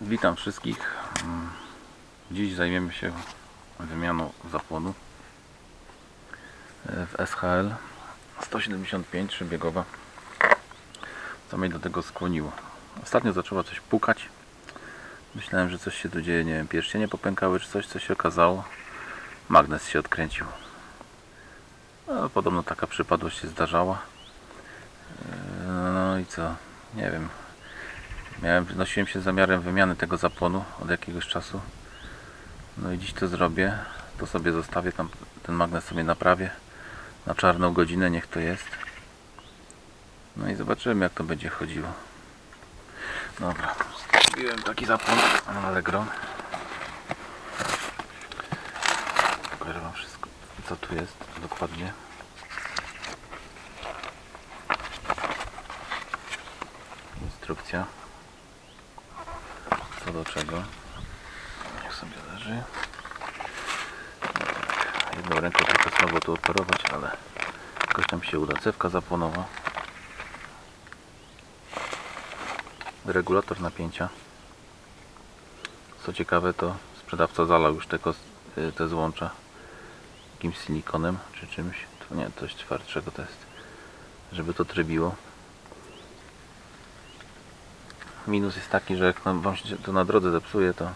Witam wszystkich. Mm, Dziś zajmiemy się wymianą zapłonu e, w SHL 175 trzybiegowa. Co mnie do tego skłoniło? Ostatnio zaczęła coś pukać. Myślałem, że coś się tu dzieje, nie wiem, pierścienie popękały czy coś, co się okazało. Magnes się odkręcił. No, podobno taka przypadłość się zdarzała. E, No i co? Nie wiem. Miałem, nosiłem się z zamiarem wymiany tego zapłonu od jakiegoś czasu. No i dziś to zrobię. To sobie zostawię, tam ten magnes sobie naprawię. Na czarną godzinę niech to jest. No i zobaczymy jak to będzie chodziło. Dobra. Kupiłem taki zapłon na Allegro. Pokażę wam wszystko co tu jest dokładnie. Instrukcja co do czego. Niech sobie leży. Tak, Jedną ręką trochę słabo tu operować, ale jakoś tam się uda. Cewka zapłonowa. Regulator napięcia. Co ciekawe to sprzedawca zalał już tego, y, te złącza jakimś silikonem czy czymś. To nie, coś twardszego to jest. Żeby to trybiło. Minus jest taki, że jak wam się to na drodze zepsuje, to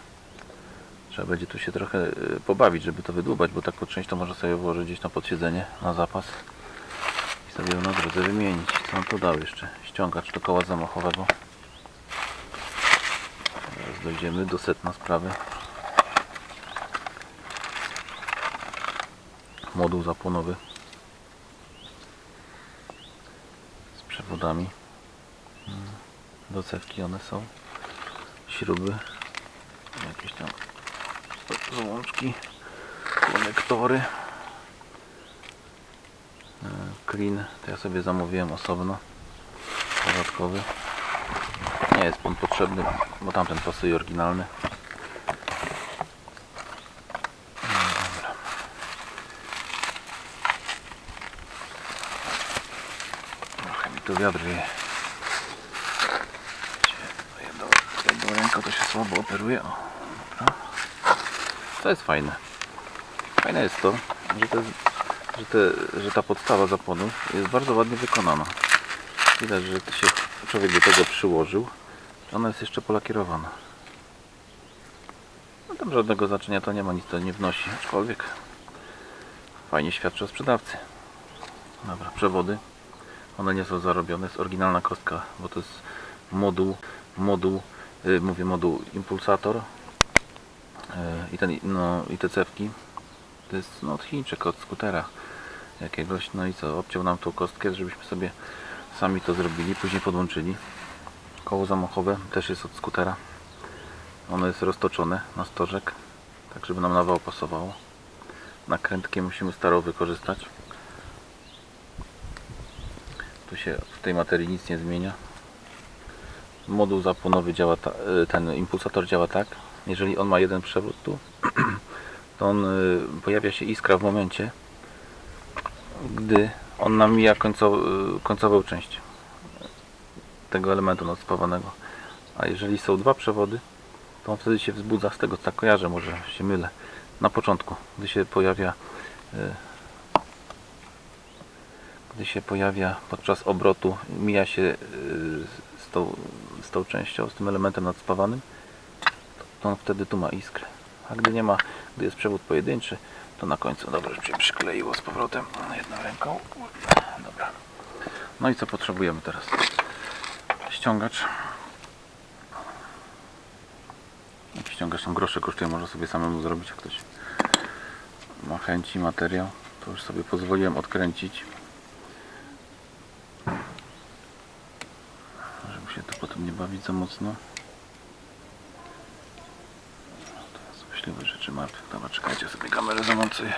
trzeba będzie tu się trochę y, pobawić, żeby to wydłubać, bo taką część to można sobie włożyć gdzieś na podsiedzenie, na zapas i sobie ją na drodze wymienić. Co on tu dał jeszcze? Ściągacz do koła zamachowego. Teraz dojdziemy do setna sprawy. Moduł zapłonowy z przewodami do cewki one są. Śruby. Jakieś tam złączki konektory. E, clean to ja sobie zamówiłem osobno. Dodatkowy nie jest on potrzebny bo tamten pasuje oryginalny. Dobra. trochę mi tu wiatr wieje Jedną, ręką to się słabo operuje. O, dobra. To jest fajne. Fajne jest to, że, te, że, te, że ta podstawa zapłonów jest bardzo ładnie wykonana. Widać, że się człowiek do tego przyłożył. Ona jest jeszcze polakierowana. No tam żadnego znaczenia to nie ma, nic to nie wnosi. Aczkolwiek fajnie świadczy o sprzedawcy. Dobra, przewody. One nie są zarobione, jest oryginalna kostka, bo to jest moduł, moduł, mówię moduł impulsator y, i, ten, no, i te cewki. To jest no, od Chińczyk, od skutera jakiegoś. No i co, obciął nam tą kostkę, żebyśmy sobie sami to zrobili, później podłączyli. Koło zamachowe też jest od skutera. Ono jest roztoczone na stożek, tak żeby nam na wał pasowało. Nakrętkę musimy starą wykorzystać. Tu się w tej materii nic nie zmienia. Moduł zapłonowy działa, ta, y, ten impulsator działa tak. Jeżeli on ma jeden przewód tu, to on y, pojawia się iskra w momencie, gdy on nam mija końcow, y, końcową część tego elementu nadspawanego. A jeżeli są dwa przewody, to on wtedy się wzbudza z tego co tak kojarzę, może się mylę. Na początku, gdy się pojawia gdy się pojawia podczas obrotu, mija się z tą, z tą częścią, z tym elementem nadspawanym, to on wtedy tu ma iskrę. A gdy nie ma, gdy jest przewód pojedynczy, to na końcu, dobra, już się przykleiło z powrotem jedną ręką. Dobra. No i co potrzebujemy teraz? Ściągacz. Ściągacz tam grosze kosztuje, można sobie samemu zrobić, jak ktoś ma chęci, materiał. To już sobie pozwoliłem odkręcić. Żeby się to za mocno. To są śliwe rzeczy martwych. Dobra, czekajcie, sobie kamerę zamontuję.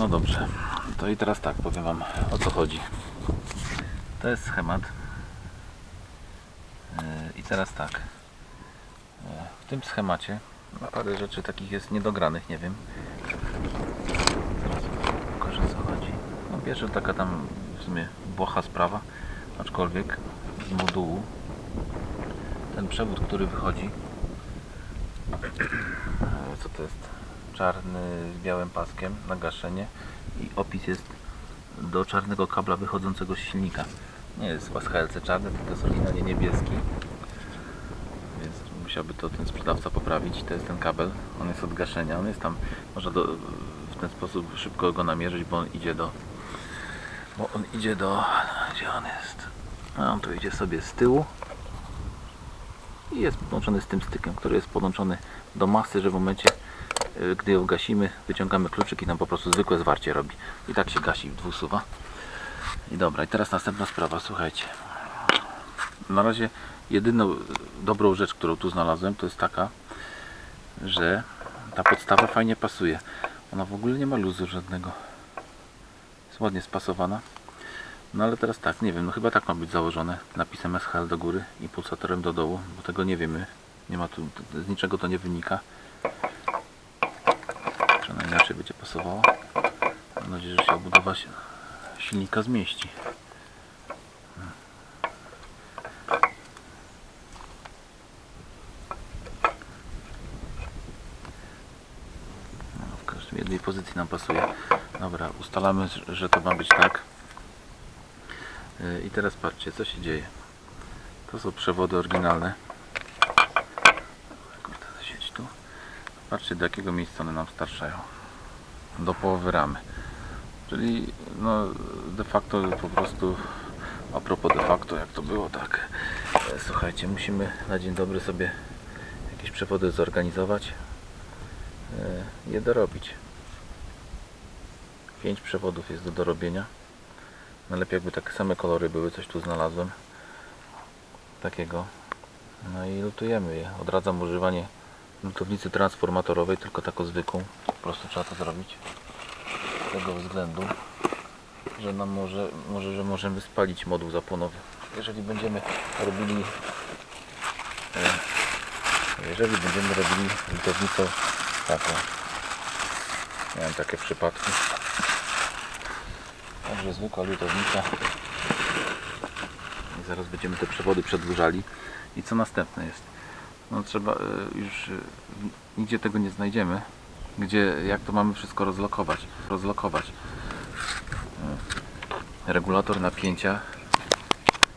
No dobrze, to i teraz tak, powiem Wam o co chodzi. To jest schemat. Yy, I teraz tak. Yy, W tym schemacie no parę rzeczy takich jest niedogranych, nie wiem. Zaraz pokażę co chodzi. No pierwsza taka tam w sumie błaha sprawa, aczkolwiek z modułu ten przewód, który wychodzi e, co to jest? Czarny z białym paskiem na gaszenie i opis jest do czarnego kabla wychodzącego z silnika. Nie jest HLC czarny, tylko jest oryginalnie niebieski. Więc musiałby to ten sprzedawca poprawić. To jest ten kabel, on jest od gaszenia, on jest tam, można do, w ten sposób szybko go namierzyć, bo on idzie do bo on idzie do, gdzie on jest? A on tu idzie sobie z tyłu i jest podłączony z tym stykiem, który jest podłączony do masy, że w momencie gdy ją gasimy, wyciągamy kluczyk i nam po prostu zwykłe zwarcie robi. I tak się gasi dwusuwa. I dobra, i teraz następna sprawa, słuchajcie. Na razie jedyną y, dobrą rzecz, którą tu znalazłem, to jest taka, że ta podstawa fajnie pasuje. Ona w ogóle nie ma luzu żadnego. Jest ładnie spasowana. No ale teraz tak, nie wiem, no chyba tak ma być założone. Napisem SHL do góry i pulsatorem do dołu, bo tego nie wiemy. Nie ma tu, z niczego to nie wynika. Inaczej będzie pasowała? Mam nadzieję, że się obudowa si- silnika zmieści. No, w każdej jednej pozycji nam pasuje. Dobra, ustalamy, że to ma być tak. Yy, I teraz patrzcie, co się dzieje. To są przewody oryginalne. Patrzcie, do jakiego miejsca one nam starszają. Do połowy ramy. Czyli no, de facto po prostu a propos de facto, jak to było, tak. E, Słuchajcie, musimy na dzień dobry sobie jakieś przewody zorganizować. e, Je dorobić. Pięć przewodów jest do dorobienia. Najlepiej jakby takie same kolory były, coś tu znalazłem. Takiego. No i lutujemy je. Odradzam używanie lutownicy transformatorowej, tylko taką zwykłą. Po prostu trzeba to zrobić. Z tego względu, że nam może, może że możemy spalić moduł zapłonowy. Jeżeli będziemy robili e, jeżeli będziemy robili lutownicą taką. Miałem takie przypadki. Także zwykła lutownica. I zaraz będziemy te przewody przedłużali. I co następne jest? No trzeba e, już e, nigdzie tego nie znajdziemy. Gdzie jak to mamy wszystko rozlokować? Rozlokować. E, Regulator napięcia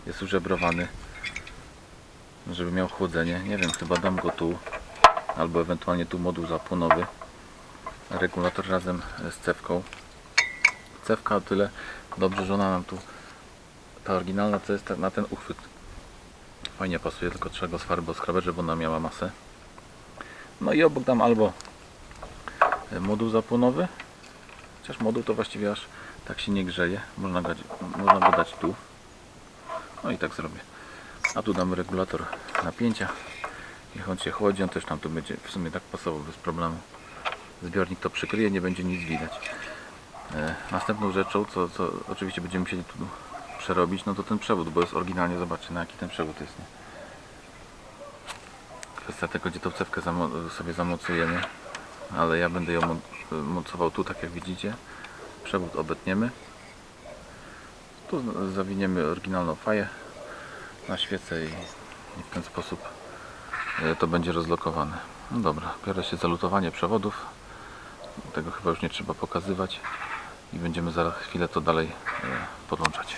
jest użebrowany, żeby miał chłodzenie. Nie wiem, chyba dam go tu, albo ewentualnie tu moduł zapłonowy. Regulator razem z cewką cewka o tyle dobrze, że ona nam tu ta oryginalna to jest na ten uchwyt fajnie pasuje, tylko trzeba go sfarby oskrabiać, żeby ona miała masę. No i obok dam albo e, moduł zapłonowy. Chociaż moduł to właściwie aż tak się nie grzeje. Można go, można go dać tu. No i tak zrobię. A tu damy regulator napięcia. Niech on się chłodzi, on też tam tu będzie w sumie tak pasował bez problemu. Zbiornik to przykryje, nie będzie nic widać. E, Następną rzeczą, co, co oczywiście będziemy musieli tu przerobić, no to ten przewód, bo jest oryginalnie, zobaczcie na jaki ten przewód jest. Nie? Kwestia tego, gdzie tą cewkę sobie zamocujemy, ale ja będę ją mo- mocował tu, tak jak widzicie. Przewód obetniemy. Tu zawiniemy oryginalną faję na świecę i, i w ten sposób e, to będzie rozlokowane. No dobra, biorę się za lutowanie przewodów. Tego chyba już nie trzeba pokazywać i będziemy za chwilę to dalej e, podłączać.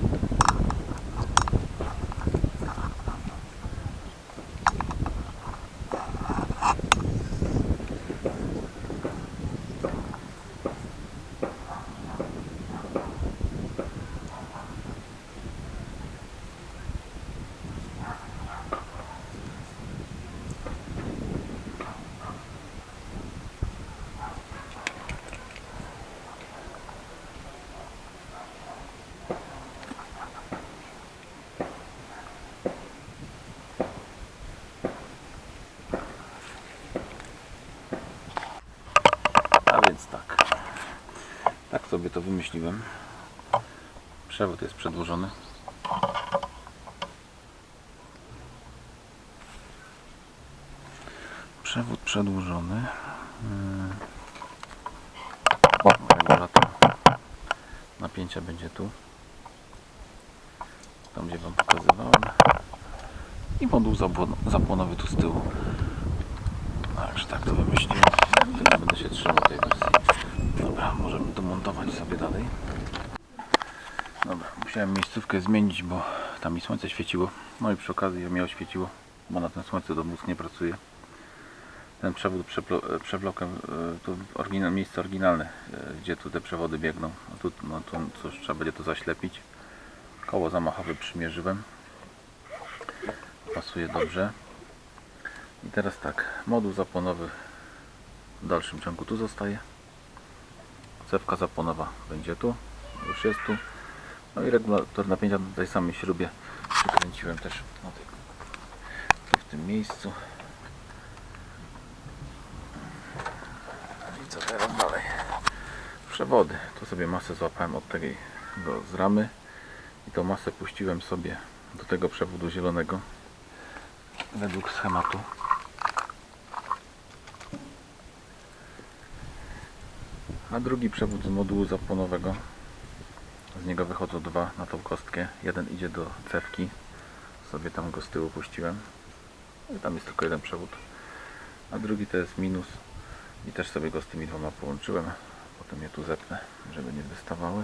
wymyśliłem. Przewód jest przedłużony. Przewód przedłużony. Mm. O, regulator napięcia będzie tu. Tam gdzie Wam pokazywałem. I moduł zapłon- zapłonowy tu z tyłu. Także tak to wymyśliłem. Będę się trzymał tej wersji. Domontować sobie dalej. Dobra, musiałem miejscówkę zmienić, bo tam mi słońce świeciło. No i przy okazji miało świeciło, bo na tym słońcu do mózg nie pracuje. Ten przewód przewlokę, e, to oryginal, miejsce oryginalne, e, gdzie tu te przewody biegną. No tu, no tu cóż, trzeba będzie to zaślepić. Koło zamachowe przymierzyłem. Pasuje dobrze. I teraz tak, moduł zapłonowy w dalszym ciągu tu zostaje. Cewka zapłonowa będzie tu, już jest tu. No i regulator napięcia na tej samej śrubie przykręciłem też tej, w tym miejscu. I co teraz dalej? Przewody. Tu sobie masę złapałem od tego z ramy i tą masę puściłem sobie do tego przewodu zielonego według schematu. A drugi przewód z modułu zapłonowego z niego wychodzą dwa na tą kostkę. Jeden idzie do cewki. Sobie tam go z tyłu puściłem. I tam jest tylko jeden przewód. A drugi to jest minus. I też sobie go z tymi dwoma połączyłem. Potem je tu zepnę, żeby nie wystawały.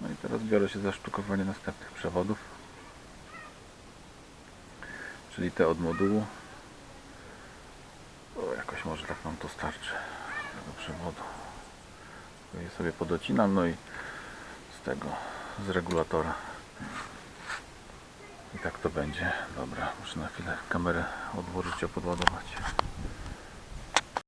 No i teraz biorę się za sztukowanie następnych przewodów. Czyli te od modułu. O, jakoś może tak nam to starczy tego przewodu. Je sobie podocinam, no i z tego, z regulatora. I tak to będzie. Dobra, muszę na chwilę kamerę odłożyć, opodładować.